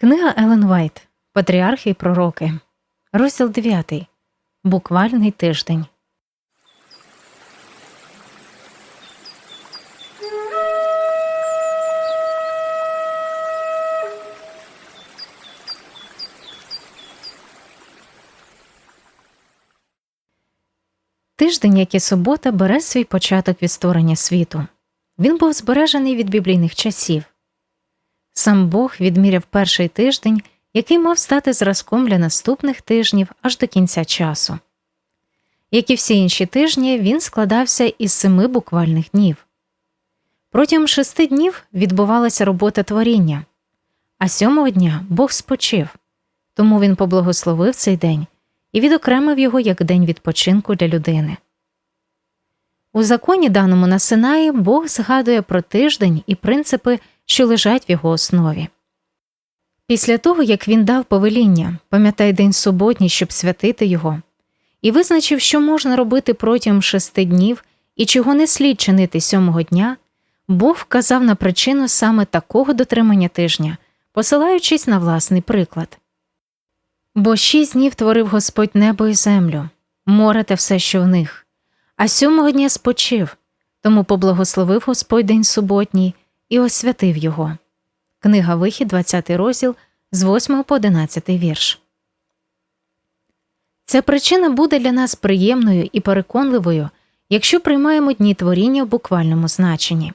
Книга Елен Вайт Патріархи і пророки. Розділ 9. Буквальний тиждень. Тиждень, як і субота, бере свій початок від створення світу. Він був збережений від біблійних часів. Сам Бог відміряв перший тиждень, який мав стати зразком для наступних тижнів аж до кінця часу. Як і всі інші тижні, він складався із семи буквальних днів. Протягом шести днів відбувалася робота творіння, а сьомого дня Бог спочив, тому він поблагословив цей день і відокремив його як день відпочинку для людини. У законі, даному на Синаї, Бог згадує про тиждень і принципи, що лежать в його основі. Після того, як він дав повеління, пам'ятай день суботній, щоб святити його, і визначив, що можна робити протягом шести днів і чого не слід чинити сьомого дня, Бог вказав на причину саме такого дотримання тижня, посилаючись на власний приклад. Бо шість днів творив Господь небо і землю, море та все, що в них, а сьомого дня спочив, тому поблагословив Господь день суботній і освятив його. Книга Вихід, 20 розділ з 8 по 11 вірш. Ця причина буде для нас приємною і переконливою, якщо приймаємо дні творіння в буквальному значенні.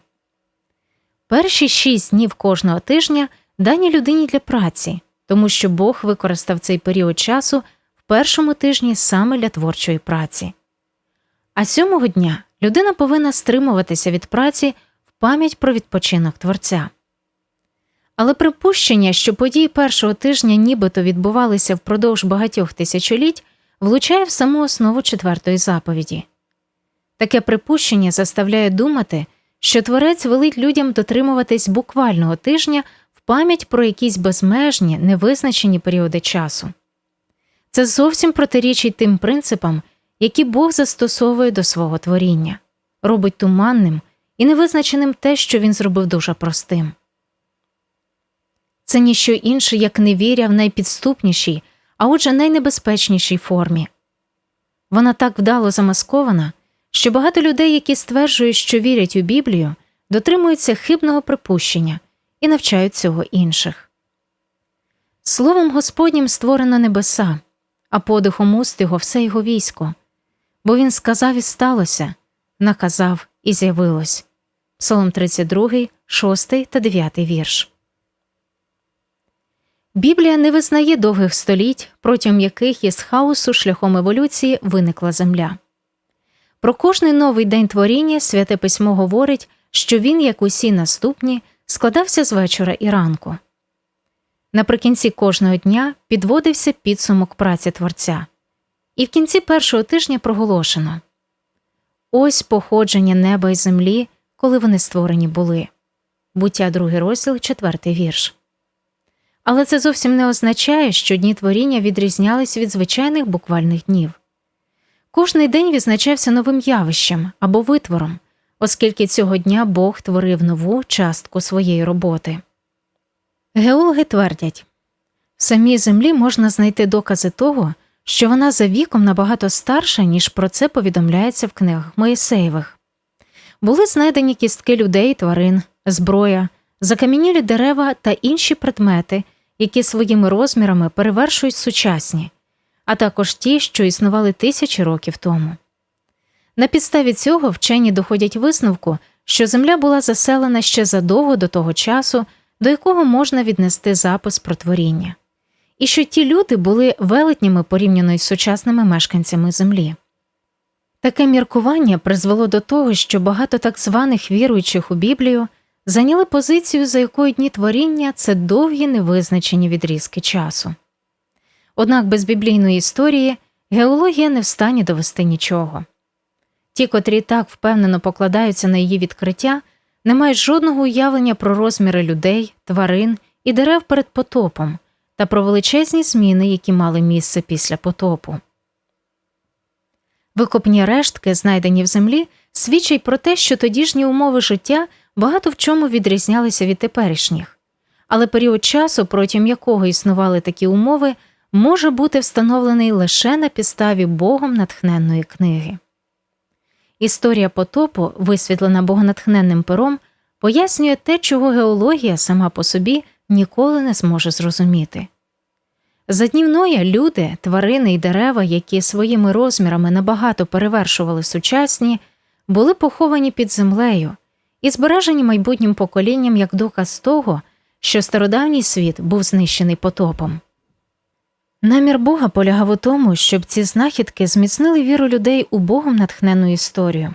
Перші шість днів кожного тижня дані людині для праці, тому що Бог використав цей період часу в першому тижні саме для творчої праці. А сьомого дня людина повинна стримуватися від праці пам'ять про відпочинок творця. Але припущення, що події першого тижня нібито відбувалися впродовж багатьох тисячоліть, влучає в саму основу четвертої заповіді. Таке припущення заставляє думати, що творець велить людям дотримуватись буквального тижня в пам'ять про якісь безмежні, невизначені періоди часу. Це зовсім протирічить тим принципам, які Бог застосовує до свого творіння, робить туманним і невизначеним те, що він зробив дуже простим. Це ніщо інше, як невіря в найпідступнішій, а отже найнебезпечнішій формі. Вона так вдало замаскована, що багато людей, які стверджують, що вірять у Біблію, дотримуються хибного припущення і навчають цього інших. Словом Господнім створено небеса, а подихом уст його все його військо, бо він сказав і сталося, наказав і з'явилось. Псалом 32, 6 та 9 вірш. Біблія не визнає довгих століть, протягом яких із хаосу шляхом еволюції виникла земля. Про кожний новий день творіння святе письмо говорить, що він, як усі наступні, складався з вечора і ранку. Наприкінці кожного дня підводився підсумок праці творця, і в кінці першого тижня проголошено ось походження неба і землі, коли вони створені були. Буття другий розділ, четвертий вірш. Але це зовсім не означає, що дні творіння відрізнялись від звичайних буквальних днів. Кожний день відзначався новим явищем або витвором, оскільки цього дня Бог творив нову частку своєї роботи. Геологи твердять в самій землі можна знайти докази того, що вона за віком набагато старша, ніж про це повідомляється в книгах Моїсеєвих. Були знайдені кістки людей, тварин, зброя, закам'янілі дерева та інші предмети які своїми розмірами перевершують сучасні, а також ті, що існували тисячі років тому. На підставі цього вчені доходять висновку, що Земля була заселена ще задовго до того часу, до якого можна віднести запис про творіння, і що ті люди були велетніми порівняно із сучасними мешканцями Землі. Таке міркування призвело до того, що багато так званих віруючих у Біблію зайняли позицію, за якою дні творіння це довгі невизначені відрізки часу. Однак без біблійної історії геологія не встані довести нічого. Ті, котрі так впевнено покладаються на її відкриття, не мають жодного уявлення про розміри людей, тварин і дерев перед потопом та про величезні зміни, які мали місце після потопу. Викопні рештки, знайдені в землі, свідчать про те, що тодішні умови життя багато в чому відрізнялися від теперішніх, але період часу, протягом якого існували такі умови, може бути встановлений лише на підставі Богом натхненної книги. Історія потопу, висвітлена богонатхненним пером, пояснює те, чого геологія сама по собі ніколи не зможе зрозуміти. За днівноя люди, тварини і дерева, які своїми розмірами набагато перевершували сучасні, були поховані під землею і збережені майбутнім поколінням як доказ того, що стародавній світ був знищений потопом. Намір Бога полягав у тому, щоб ці знахідки зміцнили віру людей у Богом натхнену історію.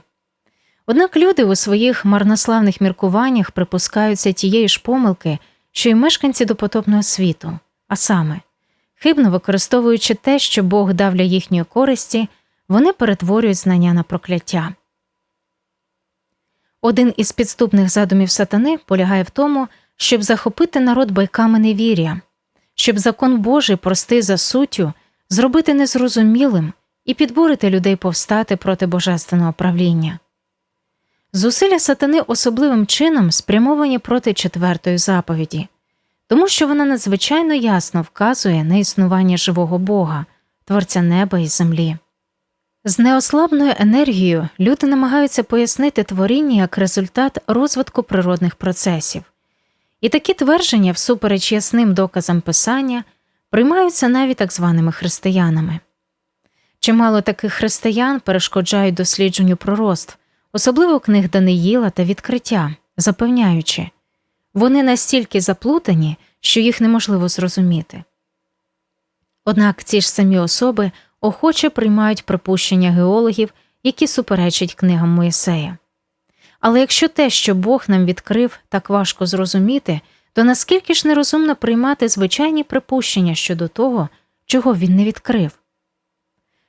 Однак люди у своїх марнославних міркуваннях припускаються тієї ж помилки, що й мешканці допотопного світу, а саме, хибно використовуючи те, що Бог дав для їхньої користі, вони перетворюють знання на прокляття. Один із підступних задумів сатани полягає в тому, щоб захопити народ байками невір'я, щоб закон Божий простий за суттю зробити незрозумілим і підбурити людей повстати проти божественного правління. Зусилля сатани особливим чином спрямовані проти четвертої заповіді, тому що вона надзвичайно ясно вказує на існування живого Бога, творця неба і землі. З неослабною енергією люди намагаються пояснити творіння як результат розвитку природних процесів, і такі твердження, всупереч ясним доказам писання, приймаються навіть так званими християнами. Чимало таких християн перешкоджають дослідженню пророцтв, особливо книг Даниїла та відкриття, запевняючи вони настільки заплутані, що їх неможливо зрозуміти. Однак ці ж самі особи охоче приймають припущення геологів, які суперечать книгам Моїсея. Але якщо те, що Бог нам відкрив, так важко зрозуміти, то наскільки ж нерозумно приймати звичайні припущення щодо того, чого він не відкрив?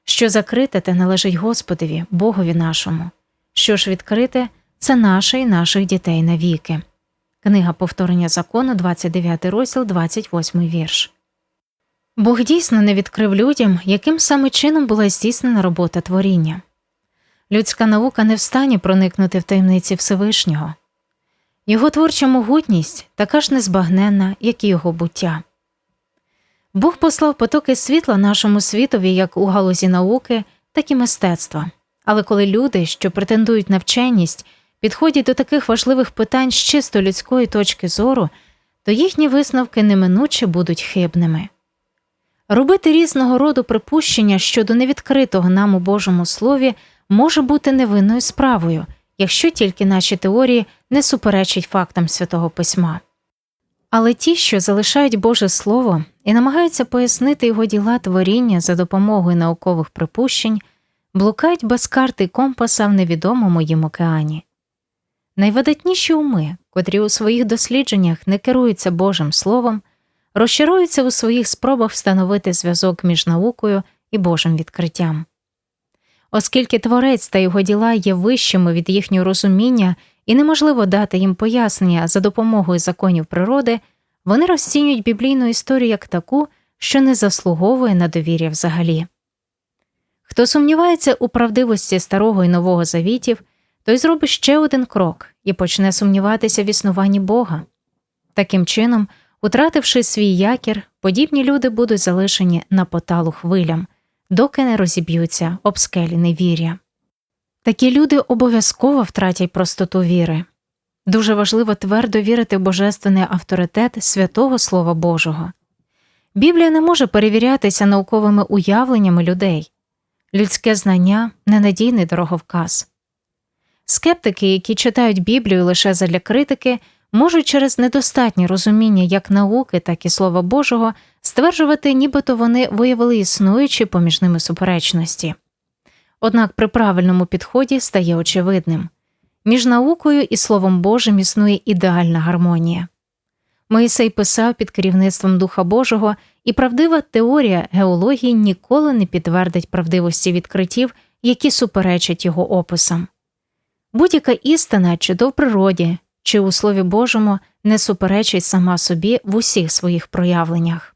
Що закрите, те належить Господові, Богові нашому, що ж відкрите це наше і наших дітей навіки. Книга повторення закону, 29 розділ, 28 вірш. Бог дійсно не відкрив людям, яким саме чином була здійснена робота творіння. Людська наука не встані проникнути в таємниці Всевишнього, його творча могутність така ж незбагненна, як і його буття. Бог послав потоки світла нашому світові як у галузі науки, так і мистецтва. Але коли люди, що претендують на вченість, підходять до таких важливих питань з чисто людської точки зору, то їхні висновки неминуче будуть хибними. Робити різного роду припущення щодо невідкритого нам у Божому Слові може бути невинною справою, якщо тільки наші теорії не суперечать фактам святого письма. Але ті, що залишають Боже Слово і намагаються пояснити його діла творіння за допомогою наукових припущень, блукають без карти компаса в невідомому їм океані. Найвидатніші уми, котрі у своїх дослідженнях не керуються Божим Словом, розчаруються у своїх спробах встановити зв'язок між наукою і Божим відкриттям. Оскільки творець та його діла є вищими від їхнього розуміння і неможливо дати їм пояснення за допомогою законів природи, вони розцінюють біблійну історію як таку, що не заслуговує на довір'я взагалі. Хто сумнівається у правдивості старого і нового завітів, той зробить ще один крок і почне сумніватися в існуванні Бога. Таким чином, утративши свій якір, подібні люди будуть залишені на поталу хвилям, доки не розіб'ються об скелі невір'я. Такі люди обов'язково втратять простоту віри. Дуже важливо твердо вірити в божественний авторитет святого Слова Божого. Біблія не може перевірятися науковими уявленнями людей, людське знання ненадійний дороговказ. Скептики, які читають Біблію лише задля критики, можуть через недостатнє розуміння як науки, так і Слова Божого стверджувати, нібито вони виявили існуючі поміж ними суперечності. Однак при правильному підході стає очевидним між наукою і Словом Божим існує ідеальна гармонія. Моїсей писав під керівництвом Духа Божого, і правдива теорія геології ніколи не підтвердить правдивості відкриттів, які суперечать його описам. Будь-яка істина, чи то в природі, чи у Слові Божому не суперечить сама собі в усіх своїх проявленнях.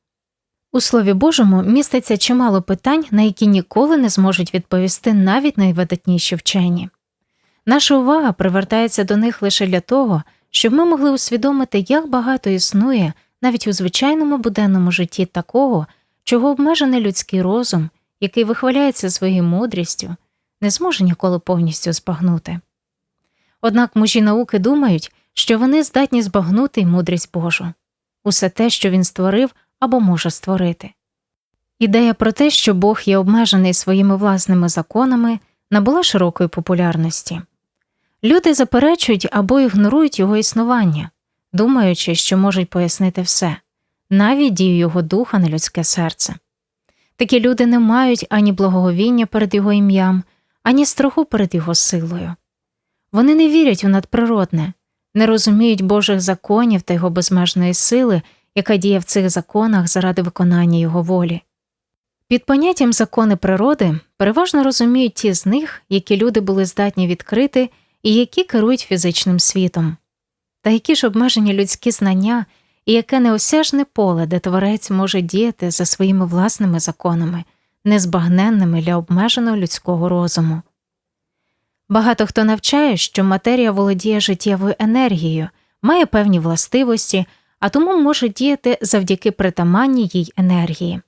У Слові Божому міститься чимало питань, на які ніколи не зможуть відповісти навіть найвидатніші вчені. Наша увага привертається до них лише для того, щоб ми могли усвідомити, як багато існує навіть у звичайному буденному житті такого, чого обмежений людський розум, який вихваляється своєю мудрістю, не зможе ніколи повністю збагнути. Однак мужі науки думають, що вони здатні збагнути мудрість Божу, усе те, що він створив або може створити. Ідея про те, що Бог є обмежений своїми власними законами, набула широкої популярності. Люди заперечують або ігнорують його існування, думаючи, що можуть пояснити все, навіть дію його духа на людське серце. Такі люди не мають ані благоговіння перед його ім'ям, ані страху перед його силою. Вони не вірять у надприродне, не розуміють Божих законів та його безмежної сили, яка діє в цих законах заради виконання його волі. Під поняттям закони природи переважно розуміють ті з них, які люди були здатні відкрити і які керують фізичним світом, та які ж обмежені людські знання і яке неосяжне поле, де творець може діяти за своїми власними законами, незбагненними для обмеженого людського розуму. Багато хто навчає, що матерія володіє життєвою енергією, має певні властивості, а тому може діяти завдяки притаманній їй енергії,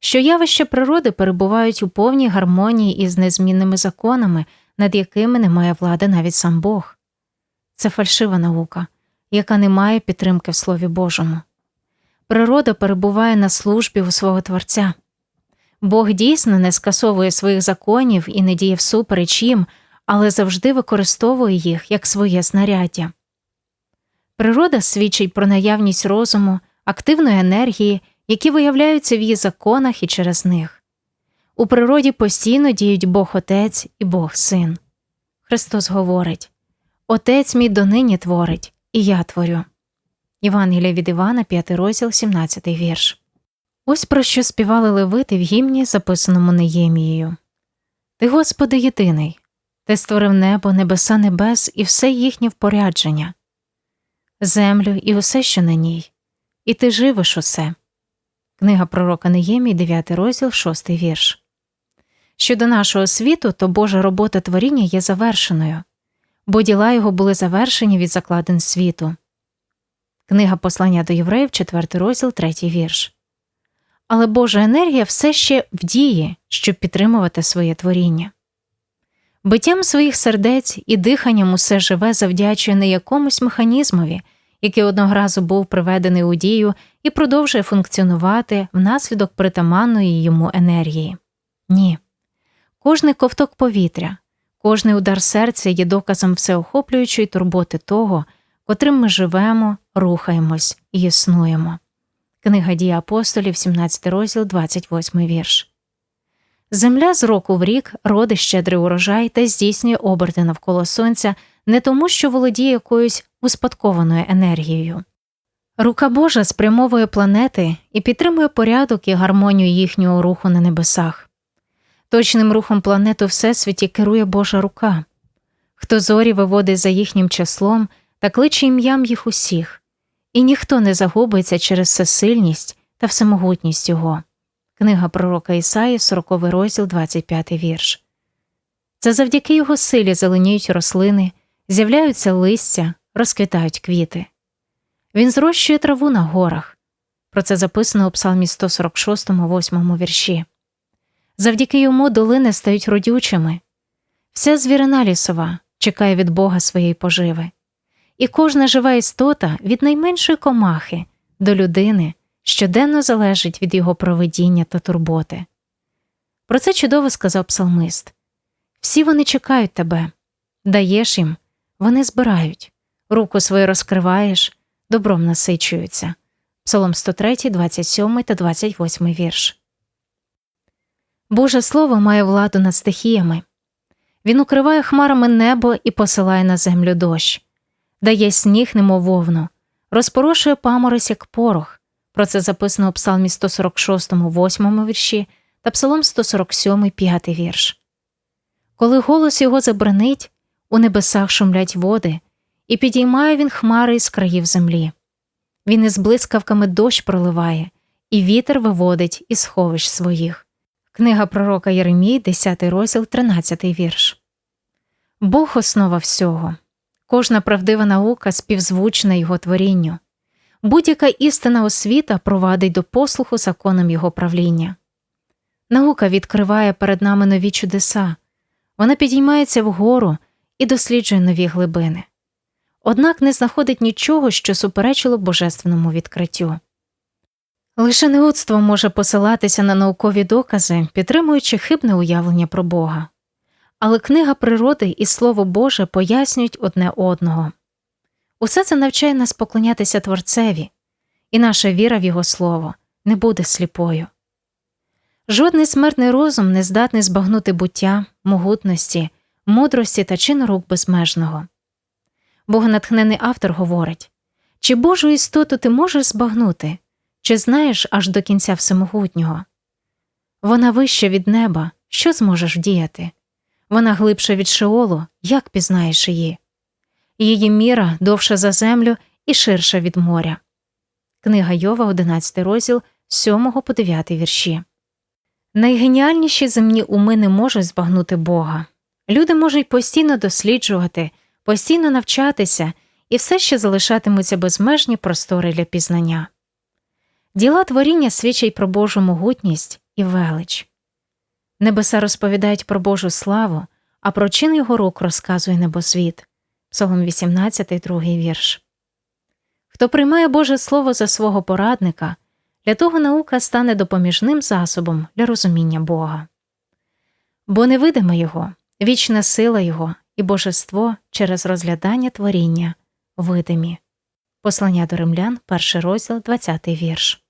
що явища природи перебувають у повній гармонії із незмінними законами, над якими не має влади навіть сам Бог. Це фальшива наука, яка не має підтримки в Слові Божому. Природа перебуває на службі у свого Творця. Бог дійсно не скасовує своїх законів і не діє всупереч їм, але завжди використовує їх як своє знаряддя. Природа свідчить про наявність розуму, активної енергії, які виявляються в її законах і через них. У природі постійно діють Бог Отець і Бог Син. Христос говорить Отець мій донині творить, і я творю. Євангелія від Івана, 5 розділ, 17 вірш. Ось про що співали левити в гімні, записаному Неємією. Ти, Господи, єдиний, ти створив небо, небеса небес і все їхнє впорядження, землю і усе, що на ній, і ти живиш усе. Книга пророка Неємій, 9 розділ, 6 вірш. Щодо нашого світу, то Божа робота творіння є завершеною, бо діла його були завершені від закладин світу. Книга Послання до євреїв, 4 розділ, 3 вірш. Але Божа енергія все ще в дії, щоб підтримувати своє творіння. Биттям своїх сердець і диханням усе живе завдячує не якомусь механізмові, який одного разу був приведений у дію і продовжує функціонувати внаслідок притаманної йому енергії. Ні. Кожний ковток повітря, кожний удар серця є доказом всеохоплюючої турботи того, котрим ми живемо, рухаємось і існуємо. Книга дії апостолів, 17 розділ, 28 вірш. Земля з року в рік родить щедрий урожай та здійснює оберти навколо сонця не тому, що володіє якоюсь успадкованою енергією. Рука Божа спрямовує планети і підтримує порядок і гармонію їхнього руху на небесах. Точним рухом планет у Всесвіті керує Божа рука, хто зорі виводить за їхнім числом та кличе ім'ям їх усіх, і ніхто не загубиться через всесильність та всемогутність його. Книга пророка Ісаї, 40 розділ, 25 вірш. Це завдяки його силі зеленіють рослини, з'являються листя, розквітають квіти. Він зрощує траву на горах. Про це записано у Псалмі 146, 8 вірші. Завдяки йому долини стають родючими. Вся звірина лісова чекає від Бога своєї поживи, і кожна жива істота від найменшої комахи до людини щоденно залежить від його проведіння та турботи. Про це чудово сказав псалмист всі вони чекають тебе, даєш їм, вони збирають, руку свою розкриваєш, добром насичуються. Псалом 103, 27 та 28 вірш. Боже Слово має владу над стихіями. Він укриває хмарами небо і посилає на землю дощ, дає сніг, немов вовну, розпорошує паморозь, як порох. Про це записано у Псалмі 146, 8 вірші та Псалом 147, 5 вірш. Коли голос його забранить, у небесах шумлять води, і підіймає він хмари із країв землі. Він із блискавками дощ проливає, і вітер виводить із сховищ своїх. Книга пророка Єремії, 10 розділ, 13 вірш. Бог основа всього. Кожна правдива наука співзвучна його творінню. Будь-яка істина освіта провадить до послуху законам його правління. Наука відкриває перед нами нові чудеса, вона підіймається вгору і досліджує нові глибини. Однак не знаходить нічого, що суперечило божественному відкриттю. Лише неудство може посилатися на наукові докази, підтримуючи хибне уявлення про Бога. Але книга природи і Слово Боже пояснюють одне одного. Усе це навчає нас поклонятися Творцеві, і наша віра в Його Слово не буде сліпою. Жодний смертний розум не здатний збагнути буття, могутності, мудрості та чин рук безмежного. Богонатхнений автор говорить чи Божу істоту ти можеш збагнути, чи знаєш аж до кінця всемогутнього? Вона вища від неба, що зможеш вдіяти? Вона глибша від Шеолу, як пізнаєш її? Її міра довша за землю і ширша від моря. Книга Йова, 11 розділ, 7 по 9 вірші. Найгеніальніші земні уми не можуть збагнути Бога. Люди можуть постійно досліджувати, постійно навчатися і все ще залишатимуться безмежні простори для пізнання. Діла творіння свідчать про Божу могутність і велич. Небеса розповідають про Божу славу, а про чин його рук розказує небосвіт. Псалом 18, другий вірш. Хто приймає Боже Слово за свого порадника, для того наука стане допоміжним засобом для розуміння Бога. Бо невидиме Його, вічна сила Його і божество через розглядання творіння видимі. Послання до римлян, перший розділ, 20 вірш.